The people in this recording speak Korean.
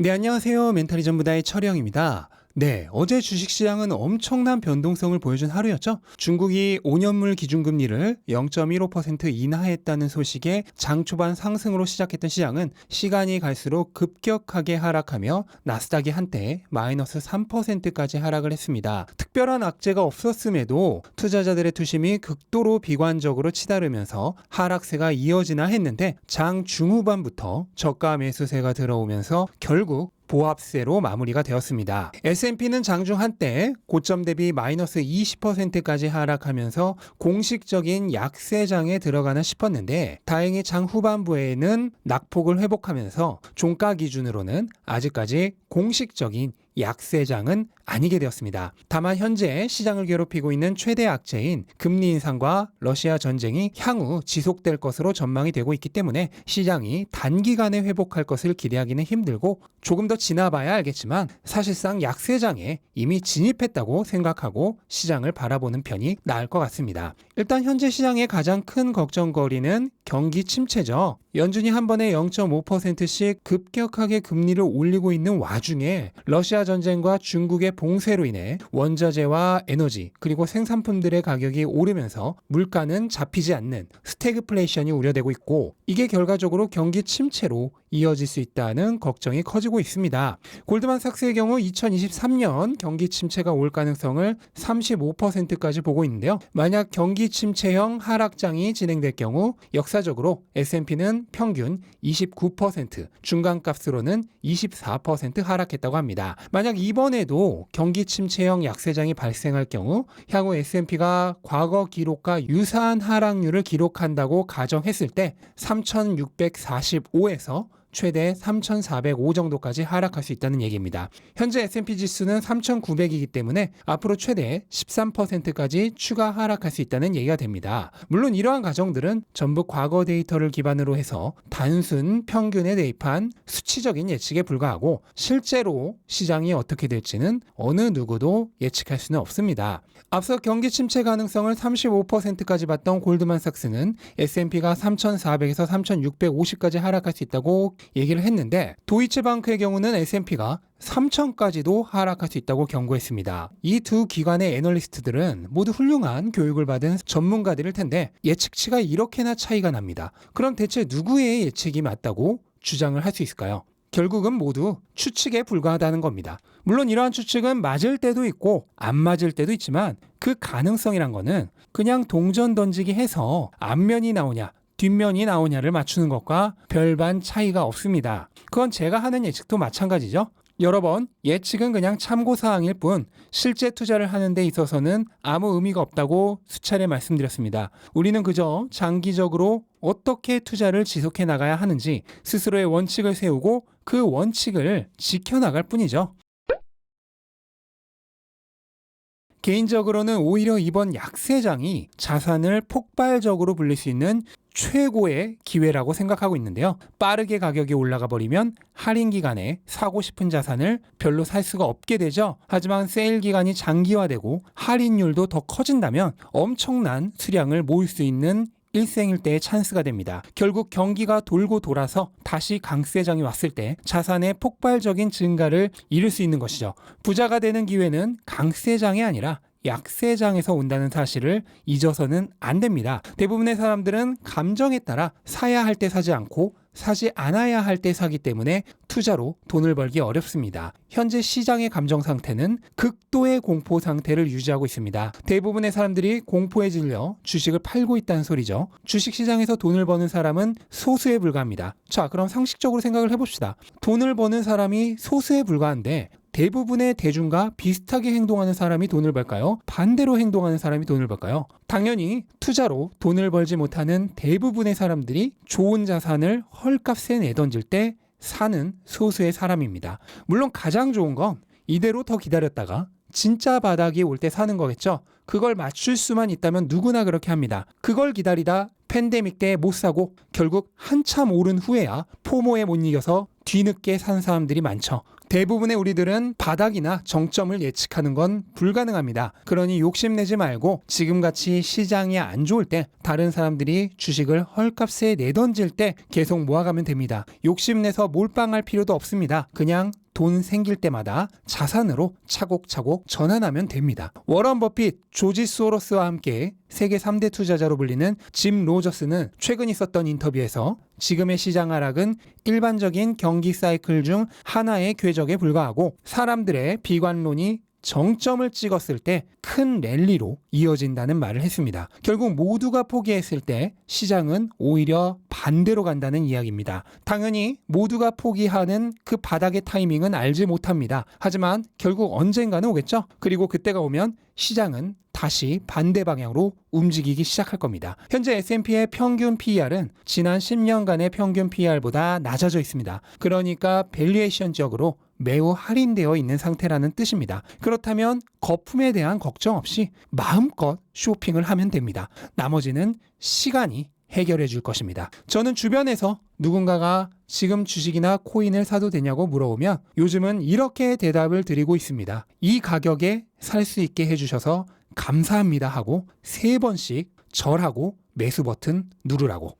네, 안녕하세요. 멘탈이 전부다의 철영입니다. 네, 어제 주식시장은 엄청난 변동성을 보여준 하루였죠. 중국이 5년물 기준금리를 0.15% 인하했다는 소식에 장 초반 상승으로 시작했던 시장은 시간이 갈수록 급격하게 하락하며 나스닥이 한때 마이너스 3%까지 하락을 했습니다. 특별한 악재가 없었음에도 투자자들의 투심이 극도로 비관적으로 치달으면서 하락세가 이어지나 했는데 장 중후반부터 저가 매수세가 들어오면서 결국 보합세로 마무리가 되었습니다. S&P는 장중 한때 고점 대비 마이너스 20%까지 하락하면서 공식적인 약세장에 들어가나 싶었는데 다행히 장 후반부에는 낙폭을 회복하면서 종가 기준으로는 아직까지 공식적인 약세장은 아니게 되었습니다. 다만 현재 시장을 괴롭히고 있는 최대 악재인 금리 인상과 러시아 전쟁이 향후 지속될 것으로 전망이 되고 있기 때문에 시장이 단기간에 회복할 것을 기대하기는 힘들고 조금 더 지나봐야 알겠지만 사실상 약세장에 이미 진입했다고 생각하고 시장을 바라보는 편이 나을 것 같습니다. 일단 현재 시장의 가장 큰 걱정거리는 경기 침체죠. 연준이 한 번에 0.5%씩 급격하게 금리를 올리고 있는 와중에 러시아 전쟁과 중국의 봉쇄로 인해 원자재와 에너지 그리고 생산품들의 가격이 오르면서 물가는 잡히지 않는 스태그플레이션이 우려되고 있고 이게 결과적으로 경기 침체로 이어질 수 있다는 걱정이 커지고 있습니다. 골드만삭스의 경우 2023년 경기 침체가 올 가능성을 35%까지 보고 있는데요. 만약 경기 침체형 하락장이 진행될 경우 역사적으로 S&P는 평균 29%, 중간값으로는 24% 하락했다고 합니다. 만약 이번에도 경기 침체형 약세장이 발생할 경우 향후 S&P가 과거 기록과 유사한 하락률을 기록한다고 가정했을 때 3645에서 최대 3,405 정도까지 하락할 수 있다는 얘기입니다. 현재 S&P 지수는 3,900이기 때문에 앞으로 최대 13%까지 추가 하락할 수 있다는 얘기가 됩니다. 물론 이러한 가정들은 전부 과거 데이터를 기반으로 해서 단순 평균에 대입한 수치적인 예측에 불과하고 실제로 시장이 어떻게 될지는 어느 누구도 예측할 수는 없습니다. 앞서 경기 침체 가능성을 35%까지 봤던 골드만삭스는 S&P가 3,400에서 3,650까지 하락할 수 있다고 얘기를 했는데 도이치방크의 경우는 S&P가 3천까지도 하락할 수 있다고 경고했습니다. 이 두 기관의 애널리스트들은 모두 훌륭한 교육을 받은 전문가들일 텐데 예측치가 이렇게나 차이가 납니다. 그럼 대체 누구의 예측이 맞다고 주장을 할 수 있을까요? 결국은 모두 추측에 불과하다는 겁니다. 물론 이러한 추측은 맞을 때도 있고 안 맞을 때도 있지만 그 가능성이란 거는 그냥 동전 던지기 해서 앞면이 나오냐 뒷면이 나오냐를 맞추는 것과 별반 차이가 없습니다. 그건 제가 하는 예측도 마찬가지죠. 여러 번 예측은 그냥 참고사항일 뿐 실제 투자를 하는 데 있어서는 아무 의미가 없다고 수차례 말씀드렸습니다. 우리는 그저 장기적으로 어떻게 투자를 지속해 나가야 하는지 스스로의 원칙을 세우고 그 원칙을 지켜나갈 뿐이죠. 개인적으로는 오히려 이번 약세장이 자산을 폭발적으로 불릴 수 있는 최고의 기회라고 생각하고 있는데요. 빠르게 가격이 올라가 버리면 할인 기간에 사고 싶은 자산을 별로 살 수가 없게 되죠. 하지만 세일 기간이 장기화되고 할인율도 더 커진다면 엄청난 수량을 모을 수 있는 일생일대의 찬스가 됩니다. 결국 경기가 돌고 돌아서 다시 강세장이 왔을 때 자산의 폭발적인 증가를 이룰 수 있는 것이죠. 부자가 되는 기회는 강세장이 아니라 약세장에서 온다는 사실을 잊어서는 안 됩니다. 대부분의 사람들은 감정에 따라 사야 할 때 사지 않고 사지 않아야 할 때 사기 때문에 투자로 돈을 벌기 어렵습니다. 현재 시장의 감정 상태는 극도의 공포 상태를 유지하고 있습니다. 대부분의 사람들이 공포에 질려 주식을 팔고 있다는 소리죠. 주식 시장에서 돈을 버는 사람은 소수에 불과합니다. 자, 그럼 상식적으로 생각을 해봅시다. 돈을 버는 사람이 소수에 불과한데 대부분의 대중과 비슷하게 행동하는 사람이 돈을 벌까요? 반대로 행동하는 사람이 돈을 벌까요? 당연히 투자로 돈을 벌지 못하는 대부분의 사람들이 좋은 자산을 헐값에 내던질 때 사는 소수의 사람입니다. 물론 가장 좋은 건 이대로 더 기다렸다가 진짜 바닥이 올 때 사는 거겠죠. 그걸 맞출 수만 있다면 누구나 그렇게 합니다. 그걸 기다리다 팬데믹 때 못 사고 결국 한참 오른 후에야 포모에 못 이겨서 뒤늦게 산 사람들이 많죠. 대부분의 우리들은 바닥이나 정점을 예측하는 건 불가능합니다. 그러니 욕심내지 말고 지금같이 시장이 안 좋을 때 다른 사람들이 주식을 헐값에 내던질 때 계속 모아가면 됩니다. 욕심내서 몰빵할 필요도 없습니다. 그냥 돈 생길 때마다 자산으로 차곡차곡 전환하면 됩니다. 워런 버핏, 조지 소로스와 함께 세계 3대 투자자로 불리는 짐 로저스는 최근 있었던 인터뷰에서 지금의 시장 하락은 일반적인 경기 사이클 중 하나의 궤적에 불과하고 사람들의 비관론이 정점을 찍었을 때 큰 랠리로 이어진다는 말을 했습니다. 결국 모두가 포기했을 때 시장은 오히려 반대로 간다는 이야기입니다. 당연히 모두가 포기하는 그 바닥의 타이밍은 알지 못합니다. 하지만 결국 언젠가는 오겠죠? 그리고 그때가 오면 시장은 다시 반대 방향으로 움직이기 시작할 겁니다. 현재 S&P의 평균 PER은 지난 10년간의 평균 PER보다 낮아져 있습니다. 그러니까 밸류에이션적으로 매우 할인되어 있는 상태라는 뜻입니다. 그렇다면 거품에 대한 걱정 없이 마음껏 쇼핑을 하면 됩니다. 나머지는 시간이 해결해 줄 것입니다. 저는 주변에서 누군가가 지금 주식이나 코인을 사도 되냐고 물어오면 요즘은 이렇게 대답을 드리고 있습니다. 이 가격에 살 수 있게 해주셔서 감사합니다 하고 세 번씩 절하고 매수 버튼 누르라고.